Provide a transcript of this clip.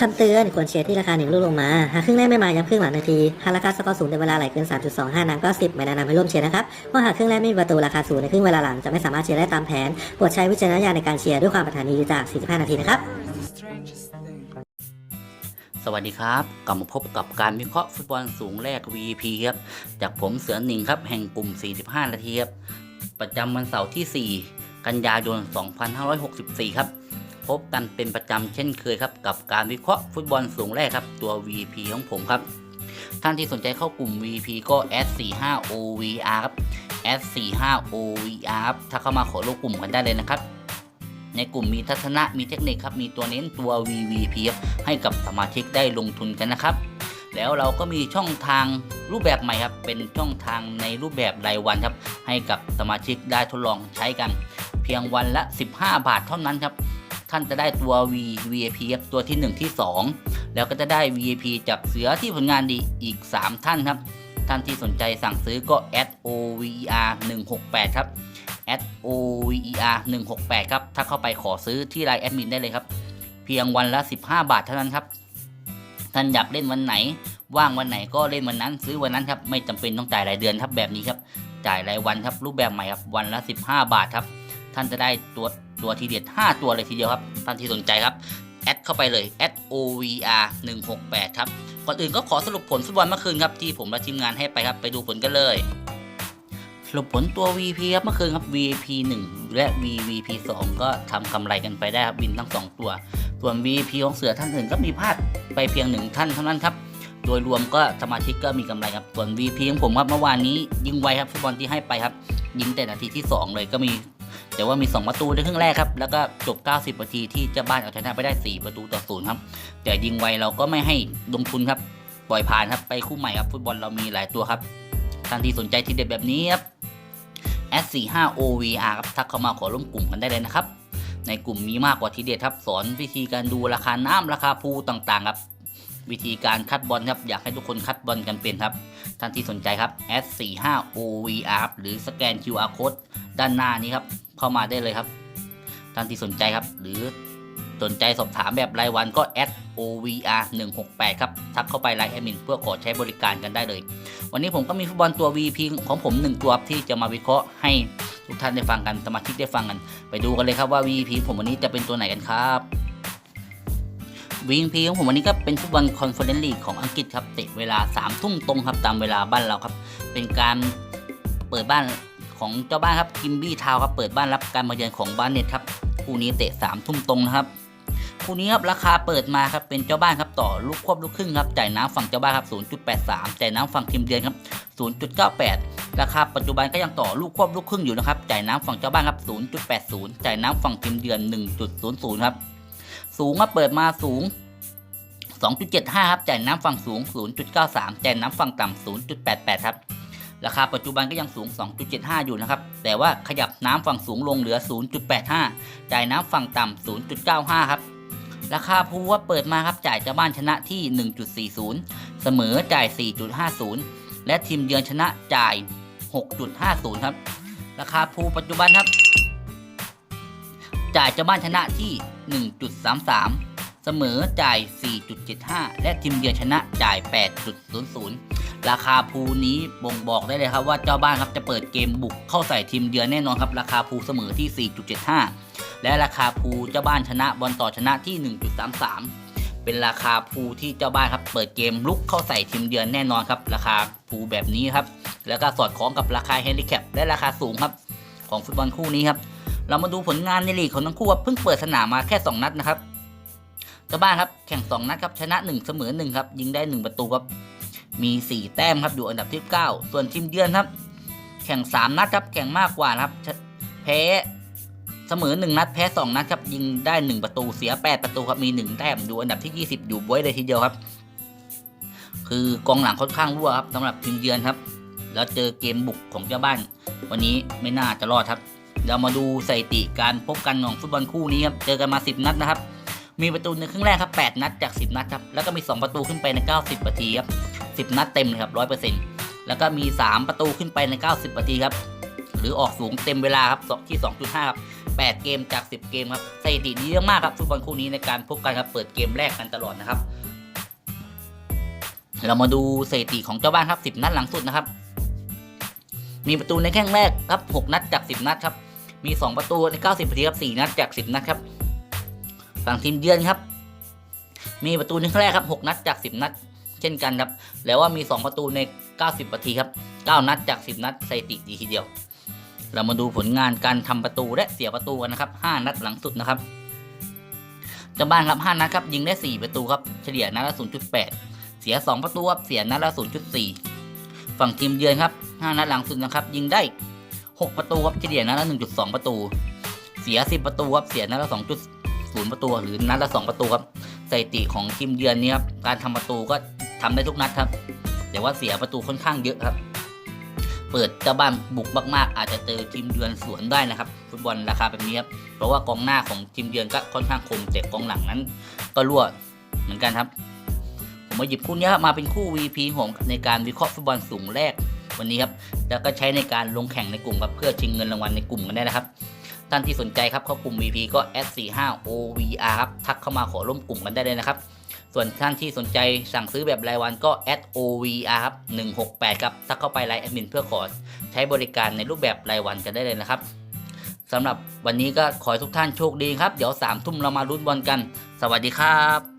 คำเตือนควรเชียร์ที่ราคาหนึ่งลูกลงมา หากครึ่งแรกไม่มาย้ำครึ่งหลังนาที หากราคาสกอร์สูงในเวลาไหลเกิน 3.25นังก็ 10 ไม่แนะนำให้ร่วมเชียร์นะครับเพราะหากครึ่งแรกไม่มีประตูราคาสูงในครึ่งเวลาหลังจะไม่สามารถเชียร์ได้ตามแผนโปรดใช้วิจารณญาณในการเชียร์ด้วยความปรารถนาดีจาก 45 นาทีนะครับ สวัสดีครับกลับมาพบกับการวิเคราะห์ฟุตบอลสูงแรก VP ครับ จากผมเสือหนิงครับแห่งกลุ่ม 45 นาทีครับ ประจำวันเสาร์ที่ 4 กันยายน 2564 ครับ พบกันเป็นประจำเช่นเคยครับ กับการวิเคราะห์ฟุตบอลสูงแรกครับ ตัว VP ของผมครับ ท่านที่สนใจเข้ากลุ่ม VP ก็ S45OVR ครับ S45OVR ครับถ้าเข้ามาขอร่วมกลุ่มกันได้เลยนะครับ ในกลุ่มมีทัศนะมีเทคนิคครับมีตัวเน้นตัว VVP ให้กับสมาชิกได้ลงทุนกันนะครับแล้วเราก็มีช่องทางรูปแบบใหม่ครับ เป็นช่องทางในรูปแบบรายวันครับ ให้กับสมาชิกได้ทดลองใช้กัน เพียงวันละ 15 บาทเท่านั้นครับ ท่านจะได้ตัว V VIP ครับตัวที่ 1 ที่ 2 แล้วก็จะได้ VIP จากเสือที่ผลงานดีอีก 3 ท่านครับ ท่านที่สนใจสั่งซื้อก็ @over 168ครับ @over 168ครับ ถ้าเข้าไปขอซื้อที่ไลน์แอดมินได้เลยครับ เพียงวันละ 15 บาทเท่านั้นครับ ท่านอยากเล่นวันไหน ว่างวันไหนก็เล่นวันนั้นซื้อวันนั้นครับ ไม่จำเป็นต้องจ่ายรายเดือนครับแบบนี้ครับ จ่ายรายวันครับรูปแบบใหม่ครับ วันละ 15 บาทครับ ท่านจะได้ตัว ตัวทีเด็ด 5 ตัวเลยทีเดียวครับ ท่านที่สนใจครับ แอดเข้าไปเลย @over 168ครับ ก่อนอื่นก็ขอสรุปผลฟุตบอลเมื่อคืนครับ ที่ผมและทีมงานให้ไปครับ ไปดูผลกันเลย สรุปผลตัว VP ครับเมื่อคืนครับ VP 1 และ VVP 2 ก็ทำกำไรกันไปได้ครับบินทั้ง 2 ตัว ส่วน VP ของเสือท่านอื่นก็มีพลาดไปเพียงหนึ่งท่านเท่านั้นครับโดยรวมก็สมาชิกก็มีกำไรครับ ส่วน VP ของผมครับเมื่อวานนี้ยิงไวครับฟุตบอลที่ให้ไปครับ ยิงแต่นาทีที่ 2 เลยก็มี แต่ว่ามี 2 ประตูในครึ่งแรกครับ แล้วก็จบ 90 นาทีที่เจ้าบ้านเอาชนะไปได้ 4 ประตูต่อศูนย์ครับ แต่ยิงไวเราก็ไม่ให้ลงทุนครับ ปล่อยผ่านครับ ไปคู่ใหม่ครับ ฟุตบอลเรามีหลายตัวครับ ท่านที่สนใจทีเด็ดแบบนี้ครับ S45OVR ครับ ทักเข้ามาขอร่วมกลุ่มกันได้เลยนะครับ ในกลุ่มมีมากกว่าทีเด็ดครับ สอนวิธีการดูราคาน้ำราคาภูต่างๆครับ วิธีการคัดบอลครับ อยากให้ทุกคนคัดบอลกันเป็นครับ ท่านที่สนใจครับ S45OVR หรือสแกน QR code ด้านหน้านี้ครับ เข้ามาได้เลยครับท่านที่สนใจครับ หรือสนใจสอบถามแบบรายวันก็ ovr 168ครับ ทักเข้าไปไลน์แอดมินเพื่อขอใช้บริการกันได้เลย วันนี้ผมก็มีฟุตบอลตัว VP ของผม 1 ตัวที่จะมาวิเคราะห์ให้ทุกท่านได้ฟังกันสมาชิกได้ฟังกัน ไปดูกันเลยครับว่า VP ผมวันนี้จะเป็นตัวไหนกันครับ VP ของผมวันนี้ก็เป็นฟุตบอลคอนเฟอเรนซ์ลีกของอังกฤษครับเตะเวลา3ทุ่มตรงครับตามเวลาบ้านเราครับ เป็นการเปิดบ้าน ของเจ้าบ้านครับกิมบี้ทาวครับเปิดบ้านรับการมาเยือนของบ้านเน็ตครับคู่นี้เตะ3ทุ่มตรงนะครับคู่นี้ครับราคาเปิดมาครับเป็นเจ้าบ้านครับต่อลูกควบลูกครึ่งครับจ่ายน้ำฝั่งเจ้าบ้านครับ 0.83 จ่ายน้ำฝั่งทีมเยือนครับ 0.98 ราคาปัจจุบันก็ยังต่อลูกควบลูกครึ่งอยู่นะครับจ่ายน้ำฝั่งเจ้าบ้านครับ 0.80 จ่ายน้ำฝั่งทีมเยือน 1.00 ครับสูงครับเปิดมาสูง 2.75 ครับจ่ายน้ำฝั่งสูง 0.93 จ่ายน้ำฝั่งต่ำ0.88 ครับ ราคาปัจจุบันก็ยังสูง 2.75 อยู่นะครับ แต่ว่าขยับน้ำฝั่งสูงลงเหลือ 0.85 จ่ายน้ำฝั่งต่ำ0.95 ครับ ราคาภูว่าเปิดมาครับจ่ายเจ้าบ้านชนะที่ 1.40 เสมอจ่าย 4.50 และทีมเยือนชนะจ่าย 6.50 ครับ ราคาภูปัจจุบันครับ จ่ายเจ้าบ้านชนะที่ 1.33 เสมอจ่าย 4.75 และทีมเยือนชนะจ่าย 8.00 ราคาภูนี้บ่งบอกได้เลยครับว่าเจ้าบ้านครับจะเปิดเกมบุกเข้าใส่ทีมเยือนแน่นอนครับ ราคาภูเสมอที่ 4.75 และราคาภูเจ้าบ้านชนะบอลต่อชนะที่ 1.33 เป็นราคาภูที่เจ้าบ้านครับเปิดเกมลุกเข้าใส่ทีมเยือนแน่นอนครับ ราคาภูแบบนี้ครับ แล้วก็สอดคล้องกับราคาเฮลิแคปและราคาสูงครับของฟุตบอลคู่นี้ครับ เรามาดูผลงานในลีกของทั้งคู่ครับเพิ่งเปิดสนามมาแค่ 2 นัดนะครับเจ้าบ้านครับแข่ง 2 นัดครับชนะ 1 เสมอ1ครับยิงได้ 1 ประตูครับ มี 4 แต้มครับอยู่อันดับที่ 9 ส่วนทีมเยือนครับ แข่ง 3 นัดครับแข่งมากกว่าครับ แพ้เสมอ 1 นัดแพ้ 2 นัดครับยิงได้ 1 ประตูเสีย 8 ประตูครับมี 1 แต้มอยู่อันดับที่ 20 อยู่บวยเลยทีเดียวครับ คือกองหลังค่อนข้างรั่วครับสำหรับทีมเยือนครับ แล้วเจอเกมบุกของเจ้าบ้าน วันนี้ไม่น่าจะรอดครับเรามาดูสถิติการพบกันของฟุตบอลคู่นี้ครับเจอกันมา 10 นัดนะครับมีประตูในครึ่งแรกครับ 8 นัดจาก 10 นัดครับ แล้วก็มี 2 ประตูขึ้นไปใน 90 นาทีครับ 10 นัดเต็มเลยครับ 100%แล้วก็มี 3 ประตูขึ้นไปใน 90 นาทีครับ หรือออกสูงเต็มเวลาครับที่ 2.5 ครับ 8 เกมจาก 10 เกมครับสถิติดีมากครับฟุตบอลคู่นี้ในการพบกันครับเปิดเกมแรกกันตลอดนะครับ เรามาดูสถิติของเจ้าบ้านครับ 10 นัดหลังสุดนะครับ มีประตูในแข้งแรกครับ 6 นัดจาก 10 นัดครับ มี 2 ประตูใน 90 นาทีครับ 4 นัดจาก 10 นัดครับ ฝั่งทีมเยือนครับ มีประตูในครั้งแรกครับ 6 นัดจาก 10 นัด ช่นกันครับแล้วว่ามี 2 ประตูใน 90 นาทีครับ 9 นัดจาก 10 นัดสถิติดีทีเดียว เรามาดูผลงานการทำประตูและเสียประตูกันนะครับ 5 นัดหลังสุดนะครับเจ้าบ้านครับ 5 นัดครับยิงได้ 4 ประตูครับเฉลี่ยนัดละ 0.8 เสีย 2 ประตูครับเสียนัดละ 0.4 ฝั่งทีมเยือนครับ 5 นัดหลังสุดนะครับยิงได้ 6 ประตูครับเฉลี่ยนัดละ 1.2 ประตู เสีย 10 ประตูครับเสียนัดละ 2.0 ประตู หรือนัดละ 2 ประตูครับสถิติของทีมเยือนนี้ครับการทำประตูก็ ทำได้ทุกนัดครับ แต่ว่าเสียประตูค่อนข้างเยอะครับ เปิดเจ้าบ้านบุกมากๆ อาจจะเจอทีมเยือนสวนได้นะครับ ฟุตบอลราคาแบบนี้ครับ เพราะว่ากองหน้าของทีมเยือนก็ค่อนข้างคมแต่กองหลังนั้น ก็รั่วเหมือนกันครับ ผมมาหยิบคู่นี้มาเป็นคู่ VP ผมในการวิเคราะห์ฟุตบอลสูงแรกวันนี้ครับ แล้วก็ใช้ในการลงแข่งในกลุ่มครับเพื่อชิงเงินรางวัลในกลุ่มกันได้นะครับท่านที่สนใจครับเข้ากลุ่ม VP ก็ S45OVR ครับ ทักเข้ามาขอร่วมกลุ่มกันได้เลยนะครับ ส่วนท่านที่สนใจสั่งซื้อแบบรายวันก็ @ovr ครับ168 ครับทักเข้าไปไลน์แอดมินเพื่อขอใช้บริการในรูปแบบรายวันกันได้เลยนะครับสำหรับวันนี้ก็ขอให้ทุกท่านโชคดีครับ เดี๋ยว3ทุ่มเรามาลุ้นบอลกัน สวัสดีครับ